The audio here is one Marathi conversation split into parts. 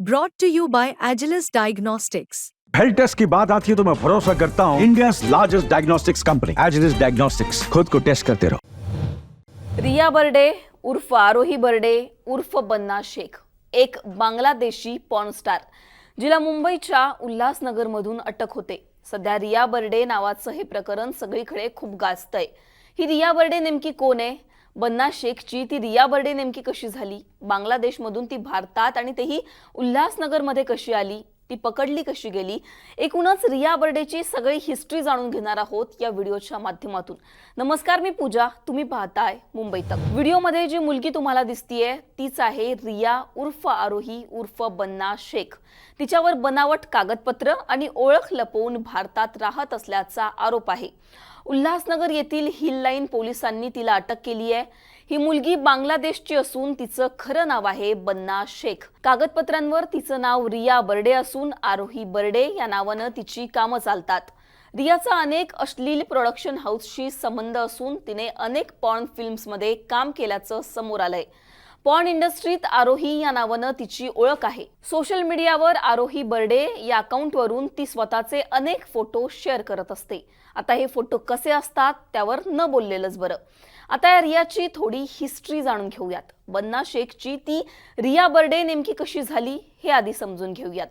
Brought to you by Agilus Diagnostics. Health test की बात आती है तो मैं भरोसा करता हूँ India largest diagnostics company Agilus Diagnostics खुद को टेस्ट करते रहो रिया बर्डे उर्फ आरोही बर्डे उर्फ बन्ना शेख एक बांगलादेशी पॉर्न स्टार जिला मुंबईच्या उल्हासनगरमधून अटक होते. सध्या रिया बर्डे नावाचं हे प्रकरण सगळीकडे खूप गाजतंय. ही रिया बर्डे नेमकी कोण आहे? बन्ना शेखची ती रिया बर्डे नेमकी कशी झाली? बांगलादेशमधून ती भारतात आणि तेही उल्हासनगरमध्ये कशी आली? ती पकडली कशी गेली? एकूणच रिया बर्डेची सगळी हिस्ट्री जाणून घेणार आहोत या व्हिडिओच्या माध्यमातून. नमस्कार मी पूजा. तुम्ही पाहताय मुंबई तक. व्हिडिओमध्ये जी मुलगी तुम्हाला दिसतीये तीच आहे रिया उर्फ आरोही उर्फ बन्ना शेख. तिच्यावर बनावट कागदपत्र आणि ओळख लपवून भारतात राहत असल्याचा आरोप आहे. उल्हासनगर येथील हिल लाईन पोलिसांनी तिला अटक केली आहे. ही मुलगी बांगलादेशची असून तिचं खरं नाव आहे बन्ना शेख. कागदपत्रांवर तिचं नाव रिया बर्डे असून आरोही बर्डे या नावानं तिची कामं चालतात. रियाचा अनेक अश्लील प्रोडक्शन हाऊसशी संबंध असून तिने अनेक पॉर्न फिल्म्समध्ये काम केल्याचं समोर आलंय. पॉर्न इंडस्ट्रीत आरोही या नावानं तिची ओळख आहे. सोशल मीडियावर आरोही बर्डे या अकाउंटवरून ती स्वतःचे अनेक फोटो शेअर करत असते. आता हे फोटो कसे असतात त्यावर न बोललेलंच बरं. आता या रियाची थोडी हिस्ट्री जाणून घेऊयात. बन्ना शेखची ती रिया बर्डे नेमकी कशी झाली हे आधी समजून घेऊयात.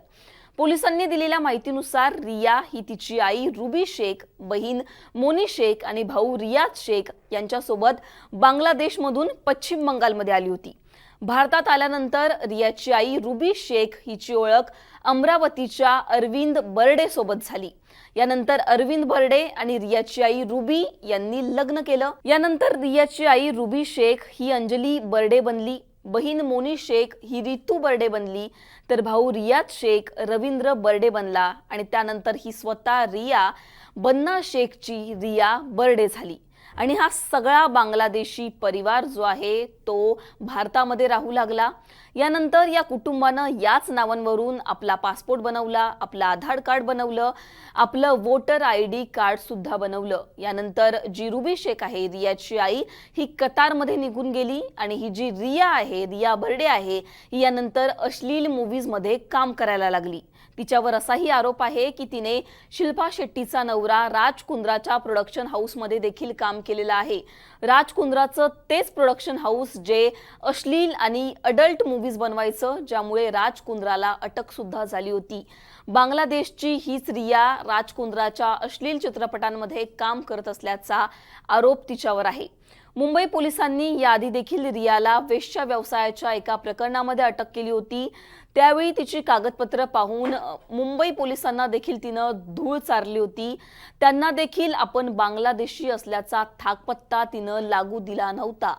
पोलिसांनी दिलेल्या माहितीनुसार रिया ही तिची आई रुबी शेख बहीण मोनी शेख आणि भाऊ रियाज शेख यांच्यासोबत बांगलादेशमधून पश्चिम बंगालमध्ये आली होती. भारतात आल्यानंतर रियाची आई रुबी शेख हिची ओळख अमरावतीच्या अरविंद बर्डे सोबत झाली. यानंतर अरविंद बर्डे आणि रियाची आई रुबी यांनी लग्न केलं. यानंतर रियाची आई रुबी शेख ही अंजली बर्डे बनली. बहीण मोनी शेख ही रितू बर्डे बनली. तर भाऊ रियाज शेख रवींद्र बर्डे बनला आणि त्यानंतर ही स्वतः रिया बन्ना शेखची रिया बर्डे झाली. आणि हा सगळा बांगलादेशी परिवार जो आहे तो भारतामध्ये राहू लागला. यानंतर या कुटुंबानं याच नावांवरून आपला पासपोर्ट बनवला आपलं आधार कार्ड बनवलं आपलं वोटर आय डी कार्ड सुद्धा बनवलं. यानंतर जी रुबी शेख आहे रियाची आई ही कतारमध्ये निघून गेली आणि ही जी रिया आहे रिया बर्डे आहे ही यानंतर अश्लील मूवीजमध्ये काम करायला लागली. तिच्यावर असाही आरोप आहे की तिने शिल्पा शेट्टीचा नवरा राज कुंद्राच्या प्रोडक्शन हाऊसमध्ये देखील काम केलेलं आहे. राज कुंद्राचं तेच प्रोडक्शन हाऊस जे अश्लील आणि अडल्ट वीज बनवायचं ज्यामुळे राज कुंद्राला अटक सुद्धा झाली होती. बांगलादेशची हीच रिया राजकुंद्राच्या अश्लील चित्रपटांमध्ये काम करत असल्याचा आरोप तिच्यावर आहे. मुंबई पोलिसांनी याआधी देखील रियाला वेशच्या व्यवसायाच्या एका प्रकरणामध्ये अटक केली होती. त्यावेळी तिची कागदपत्र पाहून मुंबई पोलिसांना देखील तिनं धूळ चारली होती. त्यांना देखील आपण बांगलादेशी असल्याचा थाकपत्ता तिनं लागू दिला नव्हता.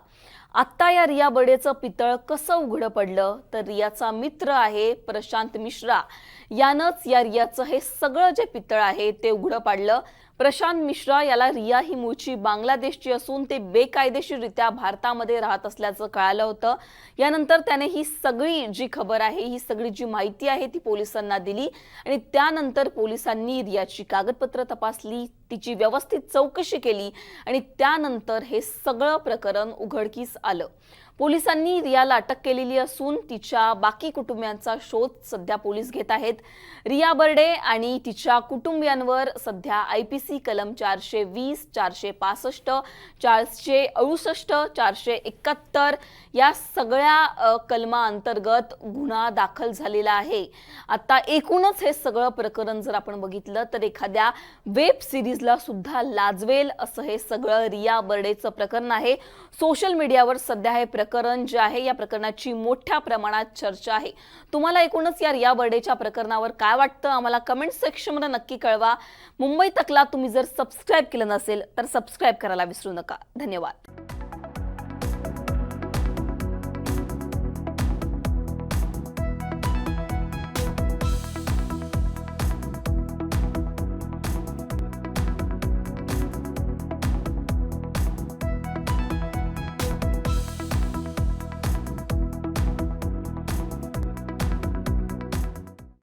आत्ता या रिया बडेचं पितळ कसं उघडं पडलं? तर रियाचा मित्र आहे प्रशांत मिश्रा. यानंच या रियाचं हे सगळं जे पितळ आहे ते उघडं पाडलं. प्रशांत मिश्रा याला रिया ही मूळची बांगलादेशची असून ते बेकायदेशीररित्या भारतामध्ये राहत असल्याचं कळालं होतं. यानंतर त्याने ही सगळी जी खबर आहे ही सगळी जी माहिती आहे ती पोलिसांना दिली आणि त्यानंतर पोलिसांनी रियाची कागदपत्र तपासली. तिची व्यवस्थित चौकशी केली आणि त्यानंतर हे सगळं प्रकरण उघडकीस आलं. पोलिसांनी रियाला अटक केलेली असून तिच्या बाकी कुटुंबियांचा शोध सध्या पोलीस घेत आहेत. रिया बर्डे आणि तिच्या कुटुंबियांवर सध्या आय पी सी कलम चारशे वीस चारशे पासष्ट चारशे अडुसष्ट चारशे एकाहत्तर या सगळ्या कलमाअंतर्गत गुन्हा दाखल झालेला आहे. आता एकूणच हे सगळं प्रकरण जर आपण बघितलं तर एखाद्या वेब सिरीजला सुद्धा लाजवेल असं हे सगळं रिया बर्डेचं प्रकरण आहे. सोशल मीडियावर सध्या हे प्रकरण जे आहे या प्रकरणाची मोठ्या प्रमाणात चर्चा आहे. तुम्हाला एकूणच या रिया बर्डेच्या प्रकरणावर काय वाटतं? आम्हाला कमेंट सेक्शनमध्ये नक्की कळवा. मुंबई तकला तुम्ही जर सबस्क्राईब केलं नसेल तर सबस्क्राईब करायला विसरू नका. धन्यवाद.